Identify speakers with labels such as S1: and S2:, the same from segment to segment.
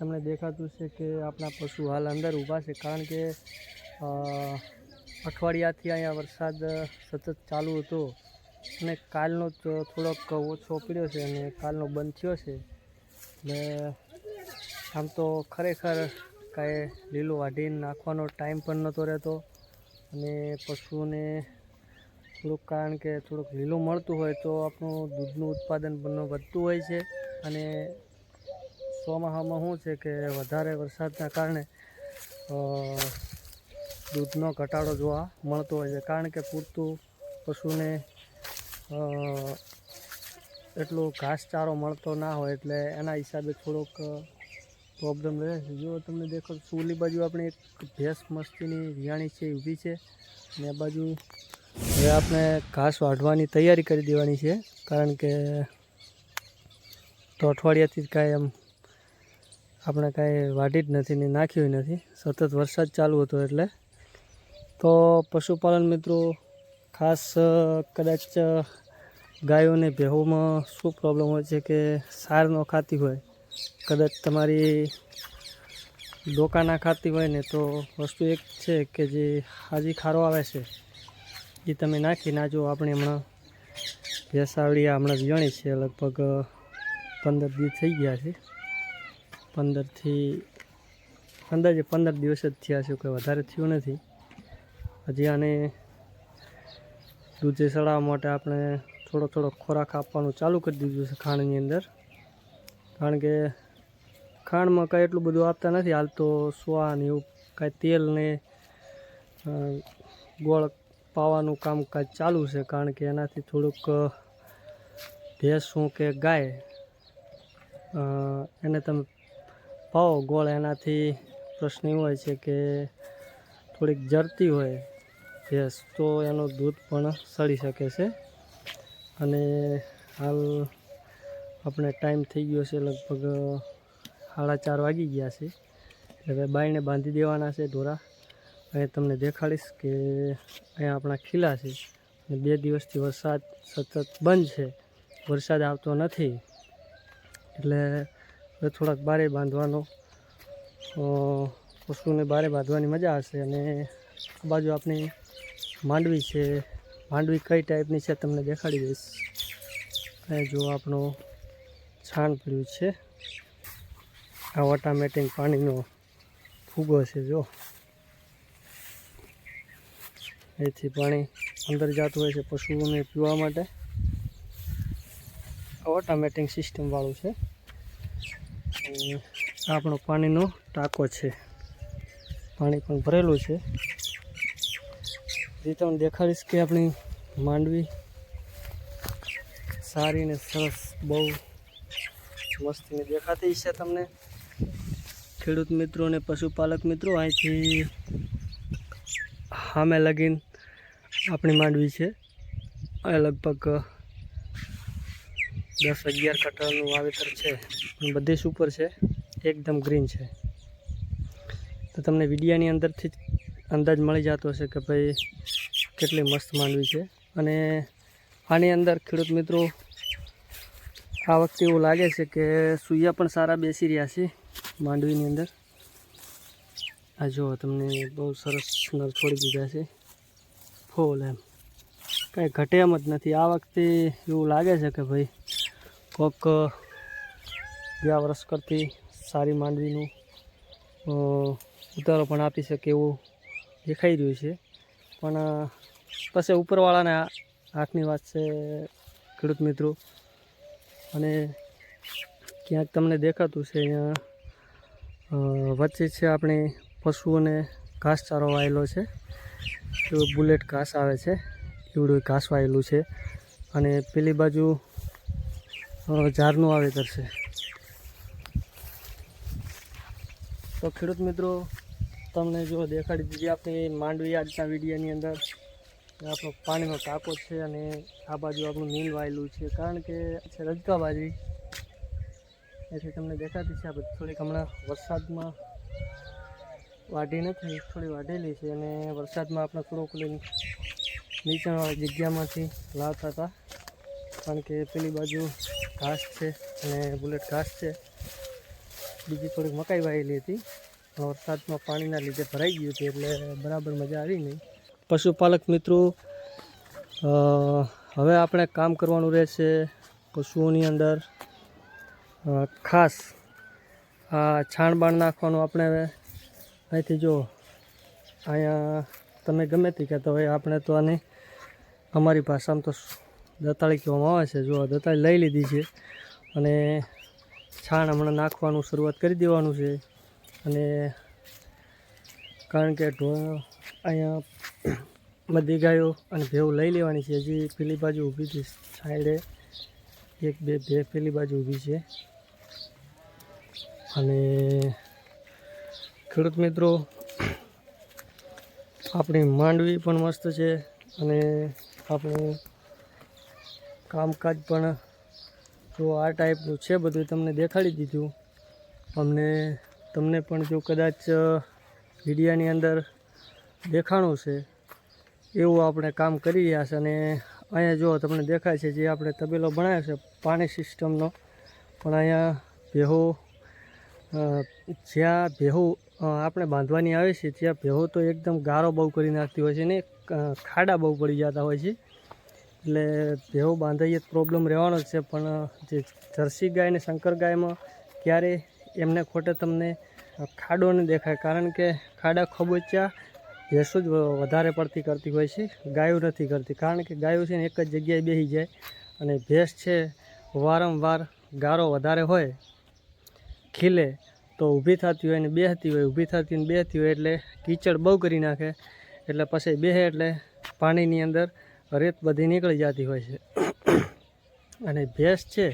S1: તમને દેખાતું છે કે આપણા પશુ હાલ અંદર ઊભા છે કારણ કે અઠવાડિયાથી અહીંયા વરસાદ સતત ચાલુ હતો અને કાલનો જ થોડોક ઓછો પડ્યો છે અને કાલનો બંધ થયો છે. એટલે આમ તો ખરેખર કાંઈ લીલો વાઢીને નાખવાનો ટાઈમ પણ નહોતો રહેતો અને પશુઓને થોડુંક કારણ કે થોડુંક લીલું મળતું હોય તો આપણું દૂધનું ઉત્પાદન પણ વધતું હોય છે અને ચોમાસામાં શું છે કે વધારે વરસાદના કારણે દૂધનો ઘટાડો જોવા મળતો હોય છે. કારણ કે પૂરતું પશુને એટલો ઘાસચારો મળતો ના હોય એટલે એના હિસાબે થોડોક પ્રોબ્લેમ રહે છે. જો તમને દેખો સુલી બાજુ આપણે એક ભેંસ મસ્તીની વિયાણી છે ઊભી છે. અને બાજુ હવે આપણે ઘાસ વાઢવાની તૈયારી કરી દેવાની છે. કારણ કે તો અઠવાડિયાથી જ કાંઈ એમ આપણે કાંઈ વાઢી જ નથી ને નાખ્યું નથી. સતત વરસાદ ચાલુ હતો એટલે. તો પશુપાલન મિત્રો, ખાસ કદાચ ગાયોને ભેહોમાં શું પ્રોબ્લેમ હોય છે કે સાર ન ખાતી હોય, કદાચ તમારી ડોકા ના ખાતી હોય ને તો વસ્તુ એક છે કે જે હાજી ખારો આવે છે, એ તમે નાખી નાજો આપણે હમણાં ભેસાવડિયા હમણાં વિયાણી છે, લગભગ પંદર દિવસ થઈ ગયા છે. પંદરથી અંદાજે પંદર દિવસ જ થયા છે, કોઈ વધારે થયું નથી. હજી આને દૂધે ચડાવવા માટે આપણે થોડો થોડો ખોરાક આપવાનું ચાલુ કરી દીધું છે ખાંડની અંદર. કારણ કે ખાંડમાં કાંઈ એટલું બધું આપતા નથી. હાલ તો સોવા ને એવું કાંઈ તેલ ને ગોળ પાવાનું કામકાજ ચાલુ છે. કારણ કે એનાથી થોડુંક ભેંસ ભેંસું કે ગાય એને તમે પાવો ગોળ એનાથી પ્રશ્ન એવો હોય છે કે થોડીક જરતી હોય ભેંસ, તો એનું દૂધ પણ સડી શકે છે. અને હાલ આપણે ટાઈમ થઈ ગયો છે લગભગ સાડા ચાર વાગી ગયા છે. હવે બાઈને બાંધી દેવાના છે ઢોરા. અને તમને દેખાડીશ કે અહીંયા આપણા ખીલા છે. અને બે દિવસથી વરસાદ સતત બંધ છે. વરસાદ આવતો નથી. એટલે થોડાક બારે બાંધવાનો. પશુને બારે બાંધવાની મજા આવશે અને આ બાજુ આપણી માંડવી છે. માંડવી કઈ ટાઈપની છે તમને દેખાડી દઈશ. અને જો આપણો છાણ પડ્યું છે. આ ઓટોમેટિક પાણીનો ફૂગો છે જો. એથી પાણી અંદર જતું હોય છે પશુઓને પીવા માટે. ઓટોમેટિક સિસ્ટમવાળું છે. આપણો પાણીનો ટાંકો છે. પાણી પણ ભરેલું છે. જે તમને દેખાડીશ કે આપણી માંડવી સારી ને સરસ બહુ મસ્તીને દેખાતી છે તમને. ખેડૂત મિત્રો અને પશુપાલક મિત્રો, અહીંથી સામે લગીન આપણી માંડવી છે. આ લગભગ દસ અગિયાર કટરનું વાવેતર છે. બધી જ ઉપર છે. એકદમ ગ્રીન છે. તો તમને વિડિયાની અંદરથી જ અંદાજ મળી જતો હશે કે ભાઈ કેટલી મસ્ત માંડવી છે. અને આની અંદર ખેડૂત મિત્રો, આ વખતે એવું લાગે છે કે સૂયા પણ સારા બેસી રહ્યા છે માંડવીની અંદર. આ જુઓ તમને બહુ સરસ નર છોડી દીધા છે. ફૂલ એમ. કાંઈ ઘટે એમ જ નથી. આ વખતે એવું લાગે છે કે ભાઈ કોક ગયા વર્ષ કરતી સારી માંડવીનું ઉતારો પણ આપી શકે એવું દેખાઈ રહ્યું છે. પણ પછી ઉપરવાળાને હાથની વાત છે, ખેડૂત મિત્રો. અને ક્યાંક તમને દેખાતું છે અહીંયા વચ્ચે છે આપણે પશુઓને ઘાસચારો વાયેલો છે. એવું બુલેટ ઘાસ આવે છે. એવડું ઘાસ વાયેલું છે. અને પેલી બાજુ ઝાડનું વાવેતર છે. તો ખેડૂત મિત્રો, તમને જો દેખાડી દીધી આપણી માંડવી આજના વિડીયોની અંદર. આપણો પાણીનો ટાંકો છે અને આ બાજુ આપણું નીલ વાયેલું છે. કારણ કે છે રજકા બાજરી. એથી તમને દેખાતી છે આપણે થોડીક હમણાં વરસાદમાં વાઢી નથી, થોડી વાઢેલી છે અને વરસાદમાં આપણે થોડુંક નીચાણવાળી જગ્યામાંથી લાવતા હતા. કારણ કે પેલી બાજુ ઘાસ છે અને બુલેટ ઘાસ છે. બીજી થોડીક મકાઈ વાયેલી હતી. પણ વરસાદમાં પાણીના લીધે ભરાઈ ગયું હતું એટલે બરાબર મજા આવી નહીં. પશુપાલક મિત્રો હવે આપણે કામ કરવાનું રહેશે પશુઓની અંદર. ખાસ આ છાણ બાણ નાખવાનું આપણે અહીંથી જો, અહીંયા તમે ગમે તે કહેતા હોય, આપણે તો આને અમારી ભાષામાં તો દતાળી કહેવામાં આવે છે. જો આ દતાળી લઈ લીધી છે અને છાણ હમણાં નાખવાનું શરૂઆત કરી દેવાનું છે. અને કારણ કે અહીંયા બધી ગાયો અને ભેવ લઈ લેવાની છે. હજી પેલી બાજુ ઊભી છે સાઈડે એક, બે બે પેલી બાજુ ઊભી છે. અને ખેડૂત મિત્રો, આપણી માંડવી પણ મસ્ત છે અને આપણું કામકાજ પણ જો આ ટાઈપનું છે બધું તમને દેખાડી દીધું. અમને, તમને પણ જો કદાચ મીડિયાની અંદર દેખાણું છે, એવું આપણે કામ કરી રહ્યા છે અને અહીંયા જો તમને દેખાય છે જે આપણે તબેલો બનાવ્યો છે પાણી સિસ્ટમનો. પણ અહીંયા ભેહો જ્યાં ભેહો આપણે બાંધવાની આવે છે ત્યાં ભેહો તો એકદમ ગારો બહુ કરી નાખતી હોય છે ને ખાડા બહુ પડી જતા હોય છે. એટલે ભેહું બાંધાઈએ પ્રોબ્લેમ રહેવાનો જ છે, પણ જે જર્સી ગાય ને શંકર ગાયમાં ક્યારે એમને ખોટે તમને ખાડો નહીં દેખાય. કારણ કે ખાડા ખબોચ્યા ભેંસો જ વધારે પડતી કરતી હોય છે, ગાયો નથી કરતી. કારણ કે ગાયો છે ને એક જ જગ્યાએ બેસી જાય અને ભેંસ છે વારંવાર ગારો વધારે હોય, ખીલે તો ઊભી થતી હોય ને બેહતી હોય, ઊભી થતી ને બેહતી હોય એટલે કીચડ બહુ કરી નાખે. એટલે પછી બેહે એટલે પાણીની અંદર રેત બધી નીકળી જતી હોય છે. અને ભેંસ છે,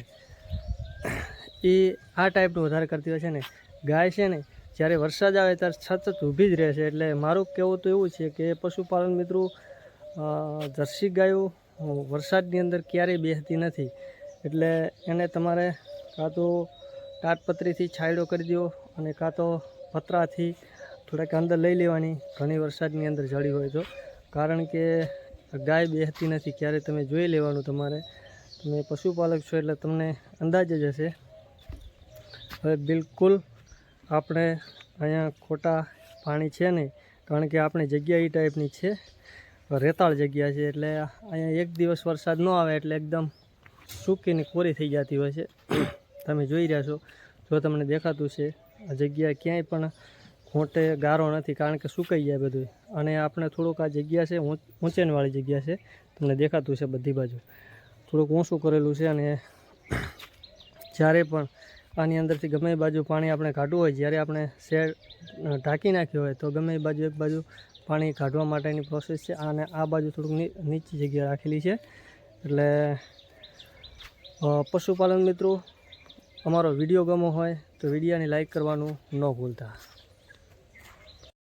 S1: એ આ ટાઈપનું વધારે કરતી હોય છે ને. ગાય છે ને, જ્યારે વરસાદ આવે ત્યારે સતત ઊભી જ રહે છે. એટલે મારું કહેવું તો એવું છે કે પશુપાલન મિત્રો જર્સી ગાયો વરસાદની અંદર ક્યારેય બેસતી નથી. એટલે એને તમારે કાં તો તાટપત્રીથી છાંયડો કરી દો અને કાં તો પતરાથી થોડાક અંદર લઈ લેવાની. ઘણી વરસાદની અંદર જડી હોય તો. કારણ કે ગાય બેસતી નથી ક્યારે તમે જોઈ લેવાનું તમારે. તમે પશુપાલક છો એટલે તમને અંદાજ જ હશે. હવે બિલકુલ આપણે અહીંયા ખોટા પાણી છે નહીં, કારણ કે આપણી જગ્યા એ ટાઈપની છે. રેતાળ જગ્યા છે એટલે અહીંયા એક દિવસ વરસાદ ન આવે એટલે એકદમ સૂકીને કોરી થઈ જતી હોય છે. તમે જોઈ રહ્યા છો, જો તમને દેખાતું છે, આ જગ્યા ક્યાંય પણ ખોટે ગારો નથી, કારણ કે સુકાઈ જાય બધું અને આપણે થોડુંક આ જગ્યા છે ઊંચેનવાળી જગ્યા છે, તમને દેખાતું છે બધી બાજુ. થોડુંક ઊંચું કરેલું છે અને જ્યારે પણ આની અંદરથી ગમે બાજુ પાણી આપણે કાઢવું હોય, જ્યારે આપણે શેડ ઢાંકી નાખ્યું હોય, તો ગમે બાજુ એક બાજુ પાણી કાઢવા માટેની પ્રોસેસ છે. અને આ બાજુ થોડુંક નીચી જગ્યા રાખેલી છે. એટલે પશુપાલન મિત્રો, અમારો વીડિયો ગમો હોય તો વિડીયોને લાઈક કરવાનું ન ભૂલતા.